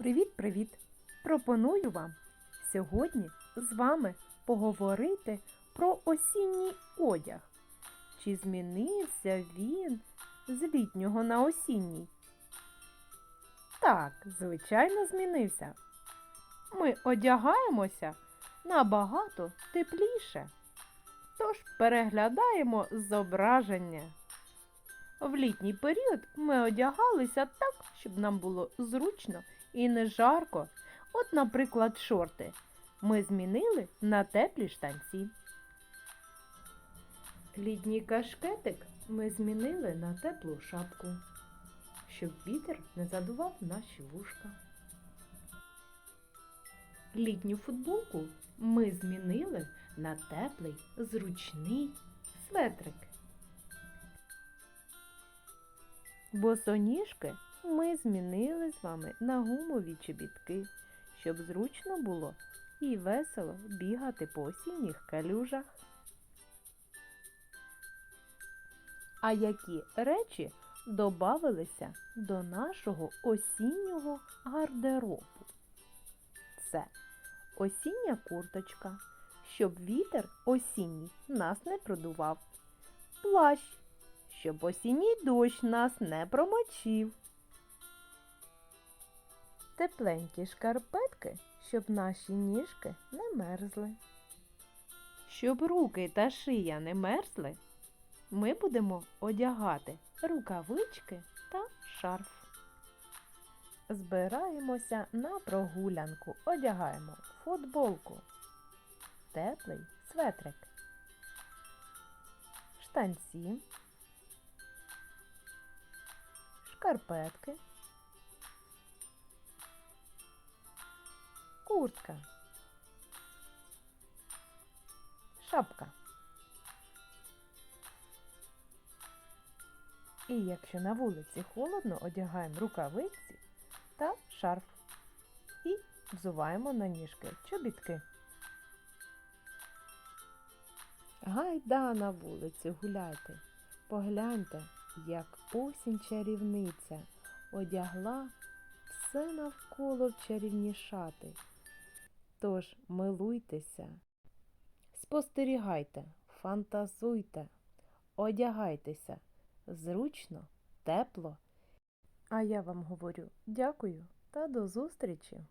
Привіт-привіт! Пропоную вам сьогодні з вами поговорити про осінній одяг. Чи змінився він з літнього на осінній? Так, звичайно, змінився. Ми одягаємося набагато тепліше. Тож переглядаємо зображення. В літній період ми одягалися так, щоб нам було зручно і не жарко. От, наприклад, шорти ми змінили на теплі штанці. Літній кашкетик ми змінили на теплу шапку, щоб вітер не задував наші вушка. Літню футболку ми змінили на теплий, зручний светрик. Босоніжки ми змінили з вами на гумові чобітки, щоб зручно було і весело бігати по осінніх калюжах. А які речі додавалися до нашого осіннього гардеробу? Це осіння курточка, щоб вітер осінній нас не продував, плащ, щоб осінній дощ нас не промочив. Тепленькі шкарпетки, щоб наші ніжки не мерзли. Щоб руки та шия не мерзли, ми будемо одягати рукавички та шарф. Збираємося на прогулянку, одягаємо футболку, теплий светрик, штанці, шкарпетки, куртка, шапка. І якщо на вулиці холодно, одягаємо рукавиці та шарф і взуваємо на ніжки чобітки. Гайда на вулицю гуляйте, погляньте, як осінь чарівниця одягла все навколо в чарівні шати. Тож милуйтеся, спостерігайте, фантазуйте, одягайтеся зручно, тепло. А я вам говорю дякую та до зустрічі!